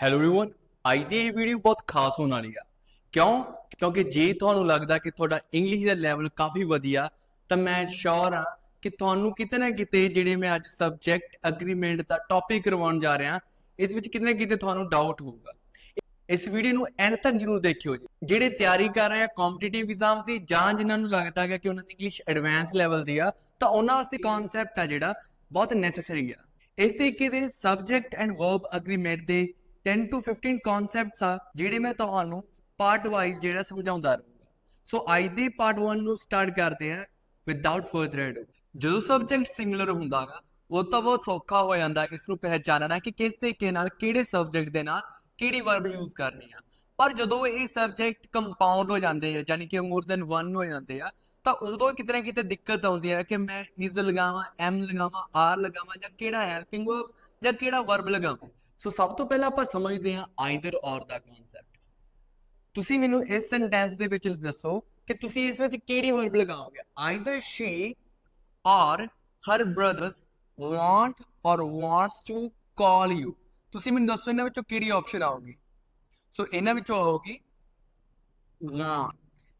Hello everyone ਅੱਜ ਦੀ ਇਹ video ਬਹੁਤ ਖਾਸ ਹੋਣ ਵਾਲੀ ਆ ਕਿਉਂ ਕਿਉਂਕਿ ਜੇ ਤੁਹਾਨੂੰ ਲੱਗਦਾ ਕਿ ਤੁਹਾਡਾ ਇੰਗਲਿਸ਼ ਦਾ ਲੈਵਲ ਕਾਫੀ ਵਧੀਆ ਤਾਂ ਮੈਂ ਸ਼ੋਰ ਆ ਕਿ ਤੁਹਾਨੂੰ ਕਿਤੇ ਨਾ ਕਿਤੇ ਜਿਹੜੇ ਮੈਂ ਅੱਜ ਸਬਜੈਕਟ ਐਗਰੀਮੈਂਟ ਦਾ ਟੌਪਿਕ ਕਰਵਾਉਣ ਜਾ ਰਿਹਾ ਇਸ ਵਿੱਚ ਕਿਤੇ ਨਾ ਕਿਤੇ ਤੁਹਾਨੂੰ ਡਾਊਟ ਹੋਊਗਾ ਇਸ ਵੀਡੀਓ ਨੂੰ ਐਂਡ ਤੱਕ ਜਰੂਰ ਦੇਖਿਓ ਜੀ ਜਿਹੜੇ ਤਿਆਰੀ ਕਰ ਰਹੇ ਆ ਕੰਪੀਟੀਟਿਵ ਐਗਜ਼ਾਮ ਦੀ ਜਾਂ ਜਿਨ੍ਹਾਂ ਨੂੰ ਲੱਗਦਾ ਹੈ ਕਿ ਉਹਨਾਂ ਦੀ ਇੰਗਲਿਸ਼ ਐਡਵਾਂਸ ਲੈਵਲ ਦੀ ਆ ਤਾਂ ਉਹਨਾਂ ਵਾਸਤੇ ਕਨਸੈਪਟ ਆ ਜਿਹੜਾ ਬਹੁਤ ਨੈਸੈਸਰੀ ਆ ਇਸ ਤਰੀਕੇ ਦੇ ਸਬਜੈਕਟ ਐਂਡ ਵਰਬ ਐਗਰੀਮੈਂਟ ਦੇ 10 ਤੋਂ 15 ਕਨਸੈਪਟਸ ਆ, ਜਿਹੜੇ ਮੈਂ ਤੁਹਾਨੂੰ ਪਾਰਟ ਵਾਈਜ਼ ਜਿਹੜਾ ਸਮਝਾਉਂਦਾ ਰਹੂੰਗਾ ਸੋ ਅੱਜ ਦੇ ਪਾਰਟ 1 ਨੂੰ ਸਟਾਰਟ ਕਰਦੇ ਹਾਂ ਵਿਦਆਊਟ ਫਰਦਰ ਅਡੂ ਜਦੋਂ ਸਬਜੈਕਟ ਸਿੰਗੂਲਰ ਹੁੰਦਾਗਾ, ਉਹ ਤਾਂ ਬਹੁਤ ਸੌਖਾ ਹੋ ਜਾਂਦਾ ਇਸ ਨੂੰ ਪਹਿਚਾਨਣਾ ਕਿ ਕਿਸ ਤਰੀਕੇ ਨਾਲ ਕਿਹੜੇ ਸਬਜੈਕਟ ਦੇ ਨਾਲ ਕਿਹੜੀ ਵਰਬ ਯੂਜ਼ ਕਰਨੀ ਆ। ਪਰ ਜਦੋਂ ਇਹ ਸਬਜੈਕਟ ਕੰਪਾਊਂਡ ਹੋ ਜਾਂਦੇ ਆ, ਯਾਨੀ ਕਿ ਮੋਰ ਦੈਨ 1 ਹੋ ਜਾਂਦੇ ਆ, ਤਾਂ ਉਦੋਂ ਕਿਤੇ ਨਾ ਕਿਤੇ ਦਿੱਕਤ ਆਉਂਦੀ ਹੈ ਕਿ ਮੈਂ ਇਜ਼ ਲਗਾਵਾਂ ਐਮ ਲਗਾਵਾਂ ਆਰ ਲਗਾਵਾਂ ਜਾਂ ਕਿਹੜਾ ਹੈਲਪਿੰਗ ਵਰਬ ਜਾਂ ਕਿਹੜਾ ਵਰਬ ਲਗਾਵਾਂ। ਸੋ ਸਭ ਤੋਂ ਪਹਿਲਾਂ ਆਪਾਂ ਸਮਝਦੇ ਹਾਂ ਆਈਦਰ ਔਰ ਦਾ ਕਨਸੈਪਟ ਤੁਸੀਂ ਮੈਨੂੰ ਇਸ ਸੈਂਟੈਂਸ ਦੇ ਵਿੱਚ ਦੱਸੋ ਕਿ ਤੁਸੀਂ ਇਸ ਵਿੱਚ ਕਿਹੜੀ verb ਲਗਾਓਗੇ? Either she or her brothers want or wants to call you ਤੁਸੀਂ ਮੈਨੂੰ ਦੱਸੋ ਇਹਨਾਂ ਵਿੱਚੋਂ ਕਿਹੜੀ ਆਪਸ਼ਨ ਆਊਗੀ? ਸੋ ਇਹਨਾਂ ਵਿੱਚੋਂ ਆਊਗੀ ਨਾ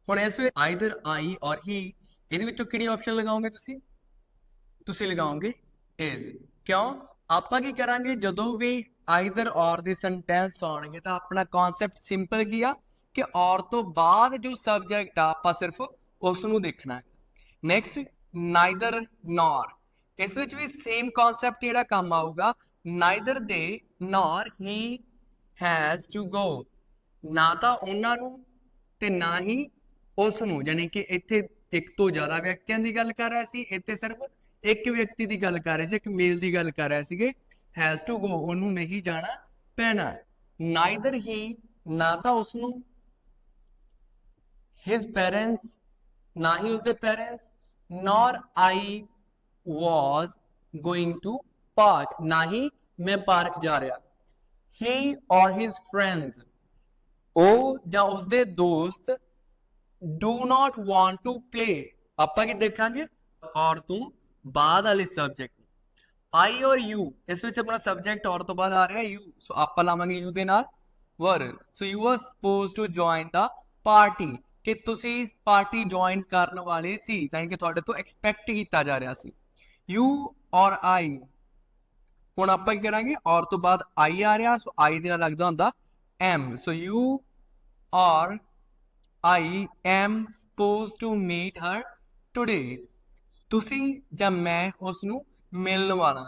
ਹੁਣ ਇਸ ਵਿੱਚ ਆਈਦਰ ਆਈ ਔਰ ਹੀ ਇਹਦੇ ਵਿੱਚੋਂ ਕਿਹੜੀ ਆਪਸ਼ਨ ਲਗਾਓਗੇ ਤੁਸੀਂ? ਤੁਸੀਂ ਲਗਾਓਗੇ ਇਜ਼ ਕਿਉਂ? ਆਪਾਂ ਕੀ ਕਰਾਂਗੇ? ਜਦੋਂ ਵੀ ਆਈਦਰ ਔਰ ਦੇ ਸੈਂਟੈਂਸ ਆਉਣਗੇ, ਤਾਂ ਆਪਣਾ ਕਨਸੈਪਟ ਸਿੰਪਲ ਕੀ ਆ ਕਿ ਔਰ ਤੋਂ ਬਾਅਦ ਜੋ ਸਬਜੈਕਟ ਆ, ਆਪਾਂ ਸਿਰਫ ਉਸ ਨੂੰ ਦੇਖਣਾ ਹੈ। ਨੈਕਸਟ ਨਾਈਦਰ ਨੌਰ ਇਸ ਵਿੱਚ ਵੀ ਸੇਮ ਕਨਸੈਪਟ ਜਿਹੜਾ ਕੰਮ ਆਊਗਾ ਨਾਈਦਰ ਦੇ ਨੌਰ ਹੀ ਹੈਜ਼ ਟੂ ਗੋ ਨਾ ਤਾਂ ਉਹਨਾਂ ਨੂੰ ਤੇ ਨਾ ਹੀ ਉਸ ਨੂੰ ਯਾਨੀ ਕਿ ਇੱਥੇ ਇੱਕ ਤੋਂ ਜ਼ਿਆਦਾ ਵਿਅਕਤੀਆਂ ਦੀ ਗੱਲ ਕਰ ਰਿਹਾ ਸੀ, ਇੱਥੇ ਸਿਰਫ ਇੱਕ ਵਿਅਕਤੀ ਦੀ ਗੱਲ ਕਰ ਰਹੇ ਸੀ, ਇੱਕ ਮੇਲ ਦੀ ਗੱਲ ਕਰ ਰਹੇ ਸੀਗੇ। ਹੈਜ਼ ਟੂ ਗੋ ਉਹਨੂੰ ਨਹੀਂ ਜਾਣਾ ਪੈਣਾ। ਨਾਈਦਰ ਹੀ ਨਾ ਤਾਂ ਉਸ ਨੂੰ his parents, ਨਾ ਹੀ ਉਸਦੇ parents, nor I was going to park ਨਾ ਹੀ ਮੈਂ ਪਾਰਕ ਜਾ ਰਿਹਾ। ਹੀ ਔਰ his ਫਰੈਂਡਸ ਉਹ ਜਾਂ ਉਸਦੇ ਦੋਸਤ do not want to play ਆਪਾਂ ਕੀ ਦੇਖਾਂਗੇ? ਔਰ ਤੋਂ ਬਾਅਦ ਵਾਲੇ ਸਬਜੈਕਟ I ਔਰ you? ਇਸ ਵਿੱਚ ਆਪਣਾ ਸਬਜੈਕਟ ਔਰ ਤੋਂ ਬਾਅਦ ਆ ਰਿਹਾ ਯੂ ਸੋ ਆਪਾਂ ਲਾਵਾਂਗੇ you ਦੇ ਨਾਲ were so you were supposed to join the party. ਕਿ ਤੁਸੀਂ ਪਾਰਟੀ ਜੁਆਇਨ ਕਰਨ ਵਾਲੇ ਸੀ ਤਾਂ ਕਿ ਤੁਹਾਡੇ ਤੋਂ ਐਕਸਪੈਕਟ ਕੀਤਾ ਜਾ ਰਿਹਾ ਸੀ। You ਔਰ ਆਈ ਹੁਣ ਆਪਾਂ ਕੀ ਕਰਾਂਗੇ? ਔਰ ਤੋਂ ਬਾਅਦ ਆਈ ਆ ਰਿਹਾ ਸੋ ਆਈ ਦੇ ਨਾਲ ਲੱਗਦਾ ਹੁੰਦਾ am so you or I am supposed to meet her today. ਤੁਸੀਂ ਜਾਂ ਮੈਂ ਉਸ ਨੂੰ ਮਿਲਣ ਵਾਲਾ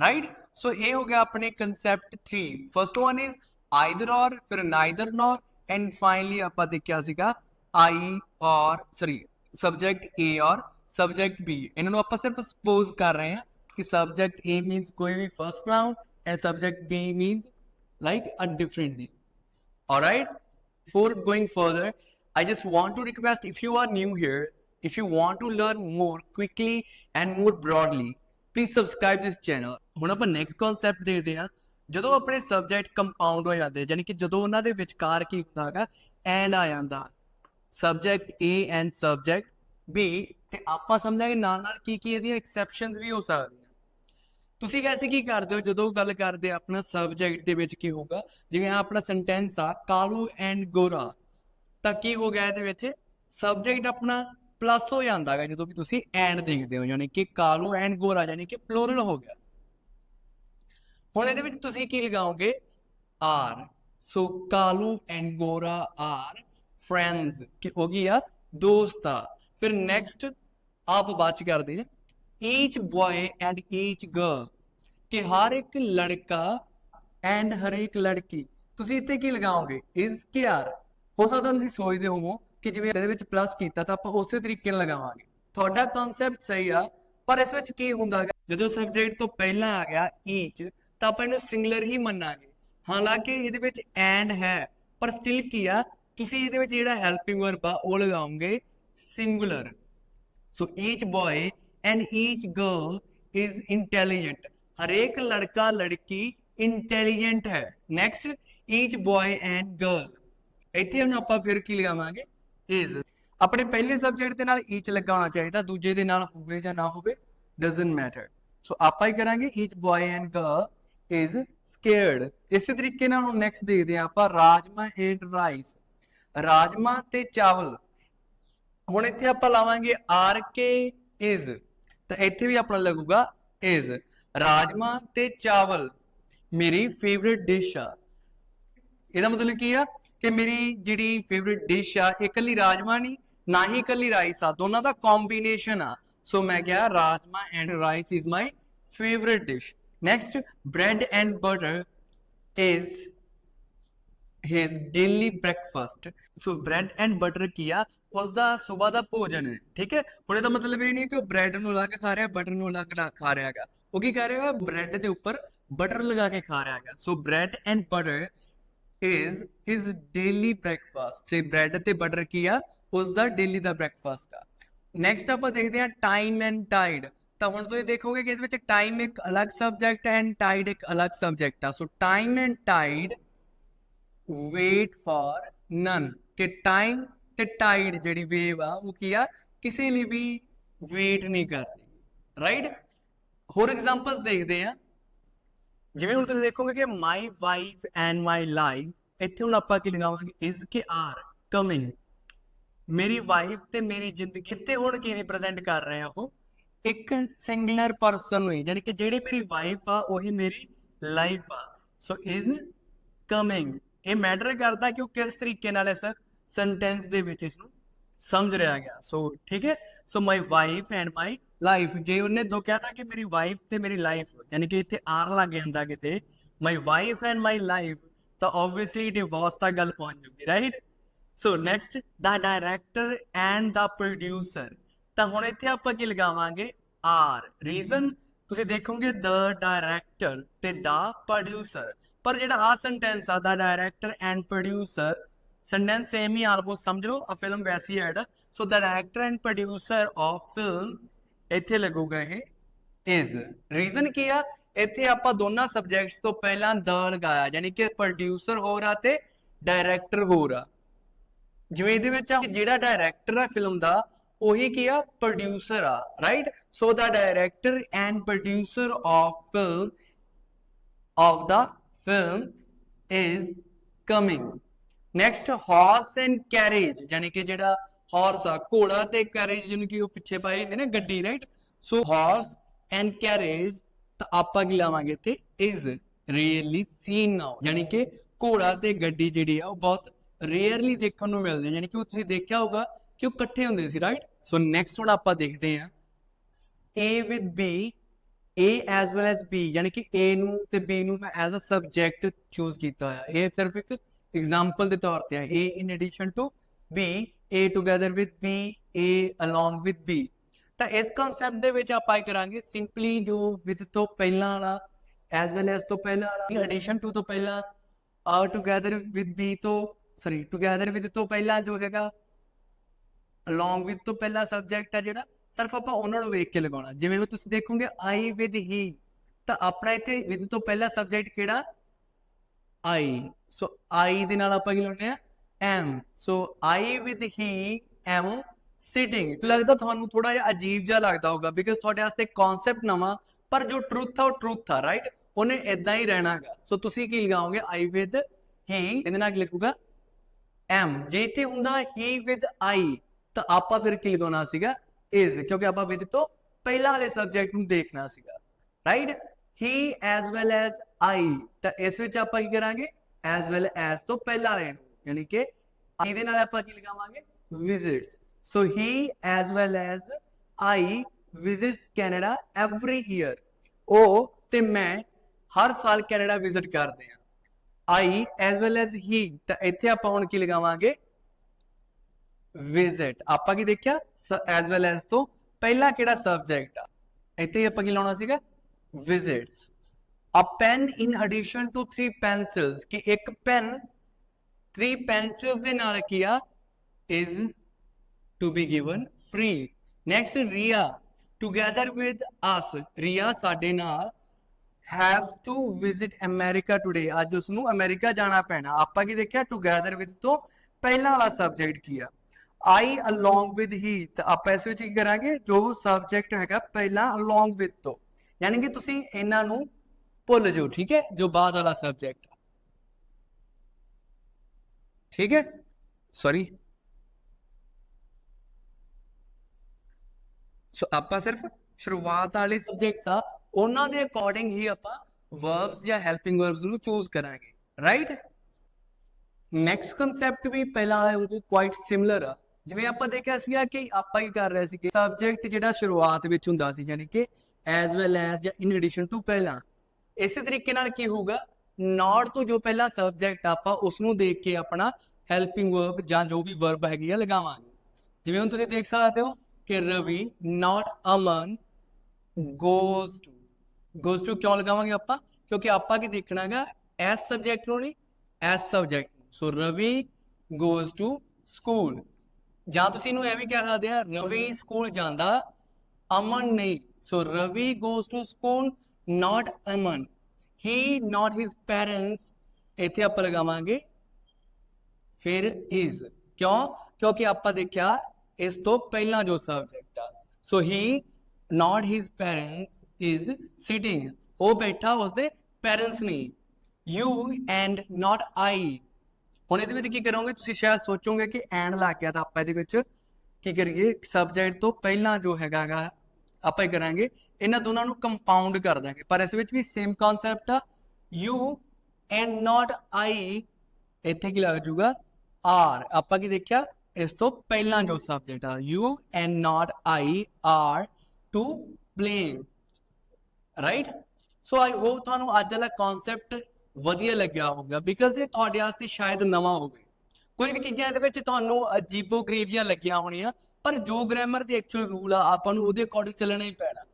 ਰਾਈਟ ਸੋ ਇਹ ਹੋ ਗਿਆ ਆਪਣੇ concept 3 first one is either or ਫਿਰ ਨਾਈਦਰ ਨੋਰ ਐਂਡ ਫਾਈਨਲੀ ਆਪਾਂ ਦੇਖਿਆ ਸੀਗਾ I or sorry subject A or subject B ਇਹਨਾਂ ਨੂੰ ਆਪਾਂ ਸਿਰਫ ਸਪੋਜ਼ ਕਰ ਰਹੇ ਹਾਂ ਕਿ ਸਬਜੈਕਟ A ਮੀਨਸ ਕੋਈ ਵੀ first noun and subject B means like a different name Alright? Before going further, I just want to request if you are new here, if you want to learn more quickly and more broadly, please subscribe this channel. ਹੁਣ ਆਪਾਂ next concept ਦੇਖਦੇ ਹਾਂ। ਜਦੋਂ ਆਪਣੇ subject compound ਹੋ ਜਾਂਦੇ ਯਾਨੀ ਕਿ ਜਦੋਂ ਉਹਨਾਂ ਦੇ ਵਿਚਕਾਰ ਕੀ ਹੁੰਦਾ ਹੈਗਾ ਐਂਡ ਆ ਜਾਂਦਾ। Subject A and subject B, ਤੇ ਆਪਾਂ ਸਮਝਾਂਗੇ ਨਾਲ ਨਾਲ ਕੀ ਕੀ ਇਹਦੀਆਂ exceptions ਵੀ ਹੋ ਸਕਦੀਆਂ। ਤੁਸੀਂ ਵੈਸੇ ਕੀ ਕਰਦੇ ਹੋ, ਜਦੋਂ ਗੱਲ ਕਰਦੇ ਆਪਣਾ ਸਬਜੈਕਟ ਦੇ ਵਿੱਚ ਕੀ ਹੋਊਗਾ, ਜਿਵੇਂ ਆਪਣਾ ਸੈਂਟੈਂਸ ਆ, ਕਾਲੂ ਐਂਡ ਗੋਰਾ। ਤਾਂ ਕੀ ਹੋ ਗਿਆ ਇਹਦੇ ਵਿੱਚ? ਸਬਜੈਕਟ ਆਪਣਾ ਪਲੱਸ ਹੋ ਜਾਂਦਾ ਹੈਗਾ ਜਦੋਂ ਵੀ ਤੁਸੀਂ ਐਂਡ ਦੇਖਦੇ ਹੋ ਯਾਨੀ ਕਿ ਕਾਲੂ ਐਂਡ ਗੋਰਾ ਯਾਨੀ ਕਿ ਪਲੂਰਲ ਹੋ ਗਿਆ। ਹੁਣ ਇਹਦੇ ਵਿੱਚ ਤੁਸੀਂ ਕੀ ਲਗਾਓਗੇ? Are so Kalu and Gora are friends ਕਿ ਹੋ ਗਈ ਆ ਦੋਸਤ ਫਿਰ ਨੈਕਸਟ ਆਪ ਚ ਕਰਦੇ ਆ। Each boy and each girl ਕਿ ਹਰ ਇੱਕ ਲੜਕਾ ਐਂਡ ਹਰ ਇੱਕ ਲੜਕੀ। ਤੁਸੀਂ ਇੱਥੇ ਕੀ ਲਗਾਓਗੇ? Is ਕਿ ਆਰ ਹੋ ਸਕਦਾ ਤੁਸੀਂ ਸੋਚਦੇ ਹੋਵੋ ਕਿ ਜਿਵੇਂ ਇਹਦੇ ਵਿੱਚ ਪਲੱਸ ਕੀਤਾ ਤਾਂ ਆਪਾਂ ਉਸੇ ਤਰੀਕੇ ਨਾਲ ਲਗਾਵਾਂਗੇ। ਤੁਹਾਡਾ ਕਨਸੈਪਟ ਸਹੀ ਆ, ਪਰ ਇਸ ਵਿੱਚ ਕੀ ਹੁੰਦਾ ਹੈ ਜਦੋਂ ਸਬਜੈਕਟ ਤੋਂ ਪਹਿਲਾਂ ਆ ਗਿਆ ਈਚ ਤਾਂ ਆਪਾਂ ਇਹਨੂੰ ਸਿੰਗੂਲਰ ਹੀ ਮੰਨਾਂਗੇ। ਹਾਲਾਂਕਿ ਇਹਦੇ ਵਿੱਚ ਐਂਡ ਹੈ, ਪਰ ਸਟਿਲ ਕੀ ਆ? ਤੁਸੀਂ ਇਹਦੇ ਵਿੱਚ ਜਿਹੜਾ ਹੈਲਪਿੰਗ ਵਰਬ ਆ, ਉਹ ਲਗਾਓਗੇ singular so each boy and each girl is intelligent ਹਰੇਕ ਲੜਕਾ, ਲੜਕੀ ਇੰਟੈਲੀਜੈਂਟ ਹੈ। Next each boy and girl ਇੱਥੇ ਹੁਣ ਆਪਾਂ ਫਿਰ ਕੀ ਲਗਾਵਾਂਗੇ? ਇਜ਼ ਆਪਣੇ ਪਹਿਲੇ ਸਬਜੈਕਟ ਦੇ ਨਾਲ ਈਚ ਲਗਾਉਣਾ ਚਾਹੀਦਾ, ਦੂਜੇ ਦੇ ਨਾਲ ਹੋਵੇ ਜਾਂ ਨਾ ਹੋਵੇ ਡਸਨਟ ਮੈਟਰ ਸੋ ਆਪਾਂ ਹੀ ਕਰਾਂਗੇ each boy and girl is scared. ਇਸੇ ਤਰੀਕੇ ਨਾਲ ਹੁਣ ਨੈਕਸਟ ਦੇਖਦੇ ਹਾਂ ਆਪਾਂ ਰਾਜਮਾ ਐਂਡ ਰਾਈਸ ਰਾਜਮਾ ਤੇ ਚਾਵਲ। ਹੁਣ ਇੱਥੇ ਆਪਾਂ ਲਾਵਾਂਗੇ ਆਰ ਕੇ ਇਜ਼ ਤਾਂ ਇੱਥੇ ਵੀ ਆਪਣਾ ਲੱਗੂਗਾ ਇਜ਼ ਰਾਜਮਾ ਤੇ ਚਾਵਲ। ਮੇਰੀ ਫੇਵਰਿਟ ਡਿਸ਼ ਆ। ਇਹਦਾ ਮਤਲਬ ਕੀ ਆ? ਕਿ ਮੇਰੀ ਜਿਹੜੀ ਫੇਵਰਿਟ ਡਿਸ਼ ਆ, ਇਹ ਇਕੱਲੀ ਰਾਜਮਾ ਨਹੀਂ, ਨਾ ਹੀ ਇਕੱਲੀ ਰਾਈਸ ਆ, ਦੋਨਾਂ ਦਾ ਕੰਬੀਨੇਸ਼ਨ ਆ। ਸੋ ਮੈਂ ਕਿਹਾ rajma and rice is my favourite dish next bread and butter is his daily breakfast. So bread and butter ਕੀ ਆ? ਉਸ ਦਾ ਸਵੇਰ ਦਾ ਭੋਜਨ ਹੈ, ਠੀਕ ਹੈ? ਹੁਣ ਇਹਦਾ ਮਤਲਬ ਇਹ ਨਹੀਂ ਕਿ ਉਹ ਬ੍ਰੈਡ ਨੂੰ ਅਲੱਗ ਖਾ ਰਿਹਾ ਬਟਰ ਨੂੰ ਅਲੱਗ ਨਾ ਖਾ ਰਿਹਾ ਹੈਗਾ। ਉਹ ਕੀ ਕਰ ਰਿਹਾ ਬ੍ਰੈਡ ਦੇ ਉੱਪਰ ਬਟਰ ਲਗਾ ਕੇ ਖਾ ਰਿਹਾ ਹੈਗਾ। So bread and butter is his daily breakfast. ਤੇ ਬ੍ਰੈਡ ਤੇ ਬਟਰ ਕੀ ਆ ਉਸ ਦਾ ਡੇਲੀ ਦਾ ਬ੍ਰੈਕਫਾਸਟ ਆ ਨੈਕਸਟ ਆਪਾਂ ਦੇਖਦੇ ਹਾਂ ਟਾਈਮ ਐਂਡ ਟਾਈਡ ਤਾਂ ਹੁਣ ਤੁਸੀਂ ਦੇਖੋਗੇ ਕਿ ਇਸ ਵਿੱਚ ਟਾਈਮ ਇੱਕ ਅਲੱਗ ਸਬਜੈਕਟ ਐਂਡ ਟਾਈਡ ਇੱਕ ਅਲੱਗ ਸਬਜੈਕਟ ਆ so time and tide wait for none ਕਿ ਟਾਈਮ ਤੇ ਟਾਈਡ ਜਿਹੜੀ ਵੇਵ ਆ ਉਹ ਕੀ ਆ ਕਿਸੇ ਲਈ ਵੀ ਵੇਟ ਨਹੀਂ ਕਰਦੀ ਰਾਈਟ ਹੋਰ ਐਗਜ਼ਾਮਪਲਸ ਦੇਖਦੇ ਆ ਜਿਵੇਂ ਹੁਣ ਤੁਸੀਂ ਦੇਖੋਗੇ ਕਿ my wife and my life ਇੱਥੇ ਹੁਣ ਆਪਾਂ ਕੀ ਲਗਾਵਾਂਗੇ ਇਜ਼ ਕੇ ਆਰ ਕਮਿੰਗ ਮੇਰੀ ਵਾਈਫ ਤੇ ਮੇਰੀ ਜ਼ਿੰਦਗੀ ਕਿੱਥੇ ਹੁਣ ਕੀ ਰਿਪਰੈਜ਼ੈਂਟ ਕਰ ਰਹੇ ਆ ਉਹ? ਇੱਕ ਸਿੰਗੂਲਰ ਪਰਸਨ ਨੂੰ ਹੀ, ਯਾਨੀ ਕਿ ਜਿਹੜੀ ਮੇਰੀ ਵਾਈਫ ਆ ਉਹੀ ਮੇਰੀ ਲਾਈਫ ਆ। ਸੋ ਇਜ਼ ਕਮਿੰਗ ਇਹ ਮੈਟਰ ਕਰਦਾ ਕਿ ਉਹ ਕਿਸ ਤਰੀਕੇ ਨਾਲ ਇਸ ਸੈਂਟੈਂਸ ਦੇ ਵਿੱਚ ਇਸ ਨੂੰ ਸਮਝ ਰਿਹਾ ਗਿਆ। ਸੋ ਠੀਕ ਹੈ? So my wife and my life ਜੇ ਉਹਨੇ ਦੋ ਕਹਤਾ ਕਿ ਮੇਰੀ ਵਾਈਫ ਤੇ ਮੇਰੀ ਲਾਈਫ ਯਾਨੀ ਕਿ ਇੱਥੇ ਆਰ ਲੱਗ ਜਾਂਦਾ ਕਿਤੇ my wife and my life ਤਾਂ ਆਬਵੀਅਸਲੀ ਡਿਵੋਰਸ ਤੱਕ ਗੱਲ ਪਹੁੰਚ ਜੂਗੀ right so next the director and the producer ਤਾਂ ਹੁਣ ਇੱਥੇ ਆਪਾਂ ਕੀ ਲਗਾਵਾਂਗੇ? ਆਰ ਰੀਜ਼ਨ ਤੁਸੀਂ ਦੇਖੋਗੇ ਦ ਡਾਇਰੈਕਟਰ ਤੇ ਦਾ ਪ੍ਰੋਡਿਊਸਰ ਪਰ ਜਿਹੜਾ ਆ ਸੈਂਟੈਂਸ ਆ the director and producer sentence same he almost ਸਮਝ ਲਓ ਆ ਫਿਲਮ ਵੈਸੀ add so the director and producer of film ਇੱਥੇ ਲੱਗੂਗਾ ਇਹ ਇਜ਼ ਰੀਜ਼ਨ ਕੀ ਆ? ਇੱਥੇ ਆਪਾਂ ਦੋਨਾਂ ਸਬਜੈਕਟਸ ਤੋਂ ਪਹਿਲਾਂ ਦ ਲਗਾਇਆ, ਯਾਨੀ ਕਿ ਪ੍ਰੋਡਿਊਸਰ ਹੋ ਰਾ ਤੇ ਡਾਇਰੈਕਟਰ ਹੋ ਰਾ ਜਿਵੇਂ ਇਹਦੇ ਵਿੱਚ ਜਿਹੜਾ ਡਾਇਰੈਕਟਰ ਆ ਫਿਲਮ ਦਾ, ਉਹੀ ਕੀ ਆ? ਪ੍ਰੋਡਿਊਸਰ ਆ right so the director and producer of film of the film is coming next horse and carriage ਯਾਨੀ ਕਿ ਜਿਹੜਾ ਹਾਰਸ ਆ, ਘੋੜਾ ਤੇ ਕੈਰੇਜ ਜਿਹਨੂੰ ਕਿ ਉਹ ਪਿੱਛੇ ਪਾਈ ਹੁੰਦੀ ਨਾ, ਗੱਡੀ right so horse and carriage ਤਾਂ ਆਪਾਂ ਕੀ ਲਾਵਾਂਗੇ ਤੇ ਇਜ਼ ਰੀਅਲੀ ਸੀਨ ਨਾਓ ਯਾਨੀ ਕਿ ਘੋੜਾ ਤੇ ਗੱਡੀ ਜਿਹੜੀ ਆ, ਉਹ ਬਹੁਤ ਰੇਅਰਲੀ ਦੇਖਣ ਨੂੰ ਮਿਲਦੇ ਯਾਨੀ ਕਿ ਉਹ ਤੁਸੀਂ ਦੇਖਿਆ ਹੋਗਾ ਕਿ ਉਹ ਇਕੱਠੇ ਹੁੰਦੇ ਸੀ ਰਾਈਟ ਸੋ ਨੈਕਸਟ ਹੁਣ ਆਪਾਂ ਦੇਖਦੇ ਹਾਂ। A with B, A as well as B ਯਾਨੀ ਕਿ A ਨੂੰ ਤੇ B ਨੂੰ ਮੈਂ ਐਜ਼ ਅ ਸਬਜੈਕਟ ਚੂਜ਼ ਕੀਤਾ ਹੋਇਆ। ਇਹ ਸਿਰਫ ਇੱਕ ਐਗਜ਼ਾਮਪਲ ਦੇ ਤੌਰ ਤੇ ਆ। A in addition to B A together with B, A along with B. ਤਾਂ ਇਸ ਕਨਸੈਪਟ ਦੇ ਵਿੱਚ ਆਪਾਂ ਇਹ ਕਰਾਂਗੇ ਸਿੰਪਲੀ ਜੋ ਵਿਦ ਤੋਂ ਪਹਿਲਾਂ ਵਾਲਾ, as well as ਤੋਂ ਪਹਿਲਾਂ ਵਾਲਾ, in addition ਤੋਂ ਪਹਿਲਾਂ ਆ together ਵਿਦ ਬੀ ਤੋਂ ਸੌਰੀ together ਵਿਦ ਤੋਂ ਪਹਿਲਾਂ ਜੋ ਹੈਗਾ ਅਲੋਂਗ ਵਿਦ ਤੋਂ ਪਹਿਲਾਂ ਸਬਜੈਕਟ ਹੈ ਜਿਹੜਾ, ਸਿਰਫ ਆਪਾਂ ਉਹਨਾਂ ਨੂੰ ਵੇਖ ਕੇ ਲਗਾਉਣਾ। ਜਿਵੇਂ ਵੀ ਤੁਸੀਂ ਦੇਖੋਗੇ ਆਈ ਵਿਦ ਹੀ ਤਾਂ ਆਪਣਾ ਇੱਥੇ ਵਿਦ ਤੋਂ ਪਹਿਲਾ ਸਬਜੈਕਟ ਕਿਹੜਾ? ਆਈ ਸੋ ਆਈ ਦੇ ਨਾਲ ਆਪਾਂ ਕੀ ਲਾਉਂਦੇ ਆ? Am so I with he am sitting. ਲੱਗਦਾ ਤੁਹਾਨੂੰ ਥੋੜਾ ਜਿਹਾ ਅਜੀਬ ਜਿਹਾ ਲੱਗਦਾ ਹੋਗਾ ਬਿਕਾਜ਼ ਤੁਹਾਡੇ ਵਾਸਤੇ ਕਨਸੈਪਟ ਨਵਾਂ, ਪਰ ਜੋ ਟਰੂਥ ਆ, ਉਹ ਟਰੂਥ ਆ ਰਾਈਟ ਉਹਨੇ ਇਦਾਂ ਹੀ ਰਹਿਣਾ ਹੈਗਾ। ਸੋ ਤੁਸੀਂ ਕੀ ਲਗਾਓਗੇ? I with he, ਇਹਦੇ ਨਾਲ ਲਿਖੂਗਾ am ਜੇ ਇੱਥੇ ਹੁੰਦਾ he with I, ਤਾਂ ਆਪਾਂ ਫਿਰ ਕੀ ਲਗਾਉਣਾ ਸੀਗਾ? Is, ਕਿਉਂਕਿ ਆਪਾਂ ਵਿਦ ਤੋਂ ਪਹਿਲਾਂ ਵਾਲੇ ਸਬਜੈਕਟ ਨੂੰ ਦੇਖਣਾ ਸੀਗਾ ਰਾਈਟ ਹੀ as ਵੈਲ as ਆਈ ਤਾਂ ਇਸ ਵਿੱਚ ਆਪਾਂ ਕੀ ਕਰਾਂਗੇ? As ਵੈਲ as ਤੋਂ ਪਹਿਲਾਂ ਵਾਲੇ ਨੂੰ। ਯਾਨੀ ਕਿ ਇਹਦੇ ਨਾਲ ਆਪਾਂ ਕੀ ਲਗਾਵਾਂਗੇ? Visits so, he as well as I visits Canada every year. ਉਹ ਤੇ ਮੈਂ ਹਰ ਸਾਲ ਕੈਨੇਡਾ ਵਿਜ਼ਿਟ ਕਰਦੇ ਆ I as well as he. ਤਾਂ ਇੱਥੇ ਆਪਾਂ ਹੁਣ ਕੀ ਲਗਾਵਾਂਗੇ? ਵਿਜ਼ਿਟ ਆਪਾਂ ਕੀ ਦੇਖਿਆ? ਐਸ ਵੈਲ ਐਸ ਤੋਂ ਪਹਿਲਾ ਕਿਹੜਾ ਸਬਜੈਕਟ ਆ? ਇੱਥੇ ਹੀ ਆਪਾਂ ਕੀ ਲਾਉਣਾ ਸੀਗਾ? Visits a pen in addition to 3 pencils ਕਿ ਇੱਕ ਪੈਨ 3 ਪੈਨਸਿਲਸ ਦੇ ਨਾਲ ਕੀ ਆ? Is to be given free next Ria together with us Ria ਸਾਡੇ ਨਾਲ has to visit America today ਅੱਜ ਉਸ ਨੂੰ ਅਮਰੀਕਾ ਜਾਣਾ ਪੈਣਾ। ਆਪਾਂ ਕੀ ਦੇਖਿਆ? ਟੁਗੇਦਰ ਵਿਦ ਤੋਂ ਪਹਿਲਾਂ ਵਾਲਾ ਸਬਜੈਕਟ ਕੀ ਆ? I along with he. ਤਾਂ ਆਪਾਂ ਇਸ ਵਿੱਚ ਕੀ ਕਰਾਂਗੇ? ਜੋ ਸਬਜੈਕਟ ਹੈਗਾ, ਪਹਿਲਾਂ ਅਲੋਂਗ ਵਿਦ ਤੋਂ। ਯਾਨੀ ਕਿ ਤੁਸੀਂ ਇਹਨਾਂ ਨੂੰ ਭੁੱਲ ਜਾਓ, ਠੀਕ ਹੈ? ਜੋ ਬਾਅਦ ਵਾਲਾ ਸਬਜੈਕਟ ਠੀਕ ਹੈ? ਸੌਰੀ ਸੋ ਆਪਾਂ ਸਿਰਫ ਸ਼ੁਰੂਆਤ ਵਾਲੇ ਸਬਜੈਕਟਸ ਆ, ਉਹਨਾਂ ਦੇ ਅਕੋਰਡਿੰਗ ਹੀ ਆਪਾਂ ਵਰਬਸ ਜਾਂ ਹੈਲਪਿੰਗ ਵਰਬਸ ਨੂੰ ਚੂਜ਼ ਕਰਾਂਗੇ ਰਾਈਟ ਨੈਕਸਟ ਕਨਸੈਪਟ ਵੀ ਪਹਿਲਾਂ ਵਾਲੇ ਨੂੰ ਕੁਆਇਟ ਸਿਮਿਲਰ ਆ। ਜਿਵੇਂ ਆਪਾਂ ਦੇਖਿਆ ਸੀਗਾ ਕਿ ਆਪਾਂ ਕੀ ਕਰ ਰਹੇ ਸੀ ਕਿ ਸਬਜੈਕਟ ਜਿਹੜਾ ਸ਼ੁਰੂਆਤ ਵਿੱਚ ਹੁੰਦਾ ਸੀ, ਯਾਨੀ ਕਿ ਐਜ਼ ਵੈਲ ਐਜ਼ ਜਾਂ ਇਨ ਐਡੀਸ਼ਨ ਟੂ ਪਹਿਲਾਂ। ਇਸੇ ਤਰੀਕੇ ਨਾਲ ਕੀ ਹੋਊਗਾ ਨਾਟ ਤੋਂ ਜੋ ਪਹਿਲਾ ਸਬਜੈਕਟ ਆਪਾਂ ਉਸ ਨੂੰ ਦੇਖ ਕੇ ਆਪਣਾ ਹੈਲਪਿੰਗ ਵਰਬ ਜਾਂ ਜੋ ਵੀ ਵਰਬ ਹੈਗੀ ਆ ਲਗਾਵਾਂਗੇ। ਜਿਵੇਂ ਹੁਣ ਤੁਸੀਂ ਦੇਖ ਸਕਦੇ ਹੋ ਕਿ Ravi not Aman goes to goes to ਕਿਉਂ ਲਗਾਵਾਂਗੇ ਆਪਾਂ? ਕਿਉਂਕਿ ਆਪਾਂ ਕੀ ਦੇਖਣਾ ਹੈਗਾ ਐਸ ਸਬਜੈਕਟ ਨੂੰ ਨਹੀਂ as subject so Ravi goes to school ਜਾਂ ਤੁਸੀਂ ਇਹਨੂੰ ਐਵੇਂ ਕਹਿ ਸਕਦੇ ਆ, ਰਵੀ ਸਕੂਲ ਜਾਂਦਾ ਅਮਨ ਨਹੀਂ। So Ravi goes to school not Aman. He, not his parents, ਇੱਥੇ ਆਪਾਂ ਲਗਾਵਾਂਗੇ, ਫਿਰ is ਕਿਉਂ? ਕਿਉਂਕਿ ਆਪਾਂ ਦੇਖਿਆ, ਇਸ ਤੋਂ ਪਹਿਲਾਂ ਜੋ ਸਬਜੈਕਟ ਆ। So he not his parents is sitting ਉਹ ਬੈਠਾ, ਉਸਦੇ ਪੈਰੈਂਟਸ ਨਹੀਂ ਯੂ ਐਂਡ not ਆਈ ਹੁਣ ਇਹਦੇ ਵਿੱਚ ਕੀ ਕਰੋਗੇ? ਤੁਸੀਂ ਸ਼ਾਇਦ ਸੋਚੋਗੇ ਕਿ ਐਂਡ ਲਾ ਕੇ ਆ ਤਾਂ ਆਪਾਂ ਇਹਦੇ ਵਿੱਚ ਕੀ ਕਰੀਏ? ਸਬਜੈਕਟ ਤੋਂ ਪਹਿਲਾਂ ਜੋ ਹੈਗਾਗਾ ਆਪਾਂ ਇਹ ਕਰਾਂਗੇ, ਇਹਨਾਂ ਦੋਨਾਂ ਨੂੰ ਕੰਪਾਊਂਡ ਕਰ ਦਾਂਗੇ। ਪਰ ਇਸ ਵਿੱਚ ਵੀ ਸੇਮ ਕਨਸੈਪਟ ਆ। ਯੂ and not ਆਈ ਇੱਥੇ ਕੀ ਲੱਗ ਜੂਗਾ ਆਰ ਆਪਾਂ ਕੀ ਦੇਖਿਆ? ਇਸ ਤੋਂ ਪਹਿਲਾਂ ਜੋ ਸਬਜੈਕਟ ਆ you and not I are to blame right so I hope ਤੁਹਾਨੂੰ ਅੱਜ ਵਾਲਾ ਕਨਸੈਪਟ ਵਧੀਆ ਲੱਗਿਆ ਹੋਊਗਾ ਬਿਕਾਜ਼ ਇਹ ਤੁਹਾਡੇ ਵਾਸਤੇ ਸ਼ਾਇਦ ਨਵਾਂ ਹੋਵੇ। ਕੁਝ ਕੁ ਚੀਜ਼ਾਂ ਇਹਦੇ ਵਿੱਚ ਤੁਹਾਨੂੰ ਅਜੀਬੋ ਗਰੀਬੀਆਂ ਲੱਗੀਆਂ ਹੋਣੀਆਂ, ਪਰ ਜੋ ਗ੍ਰਾਮਰ ਦੇ ਐਕਚੁਅਲ ਰੂਲ ਆ, ਆਪਾਂ ਨੂੰ ਉਹਦੇ ਅਕੋਰਡਿੰਗ ਚੱਲਣਾ ਹੀ ਪੈਣਾ।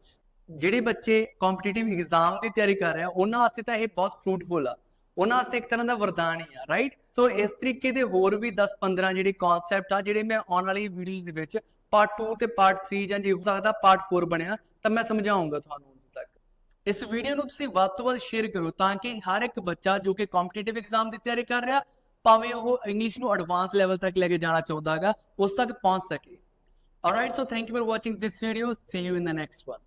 ਜਿਹੜੇ ਬੱਚੇ ਕੰਪੀਟੀਟਿਵ ਐਗਜ਼ਾਮ ਦੀ ਤਿਆਰੀ ਕਰ ਰਹੇ ਆ, ਉਹਨਾਂ ਵਾਸਤੇ ਤਾਂ ਇਹ ਬਹੁਤ ਫਰੂਟਫੁਲ ਆ। ਉਹਨਾਂ ਵਾਸਤੇ ਇੱਕ ਤਰ੍ਹਾਂ ਦਾ ਵਰਦਾਨ ਹੀ ਆ ਰਾਈਟ ਸੋ ਇਸ ਤਰੀਕੇ ਦੇ ਹੋਰ ਵੀ 10 15 ਜਿਹੜੇ ਕਨਸੈਪਟ ਆ, ਜਿਹੜੇ ਮੈਂ ਆਉਣ ਵਾਲੀ ਵੀਡੀਓਜ਼ ਦੇ ਵਿੱਚ ਪਾਰਟ 2 ਤੇ ਪਾਰਟ 3 ਜਾਂ ਜੇ ਹੋ ਸਕਦਾ ਪਾਰਟ 4 ਬਣਿਆ, ਤਾਂ ਮੈਂ ਸਮਝਾਉਂਗਾ ਤੁਹਾਨੂੰ ਤੱਕ। ਇਸ ਵੀਡੀਓ ਨੂੰ ਤੁਸੀਂ ਵੱਧ ਤੋਂ ਵੱਧ ਸ਼ੇਅਰ ਕਰੋ ਤਾਂ ਕਿ ਹਰ ਇੱਕ ਬੱਚਾ ਜੋ ਕਿ ਕੰਪੀਟੀਟਿਵ ਐਗਜ਼ਾਮ ਦੀ ਤਿਆਰੀ ਕਰ ਰਿਹਾ ਭਾਵੇਂ ਉਹ ਇੰਗਲਿਸ਼ ਨੂੰ ਐਡਵਾਂਸ ਲੈਵਲ ਤੱਕ ਲੈ ਕੇ ਜਾਣਾ ਚਾਹੁੰਦਾਗਾ ਉਸ ਤੱਕ ਪਹੁੰਚ ਸਕੇ alright so thank you for watching this video see you in the next one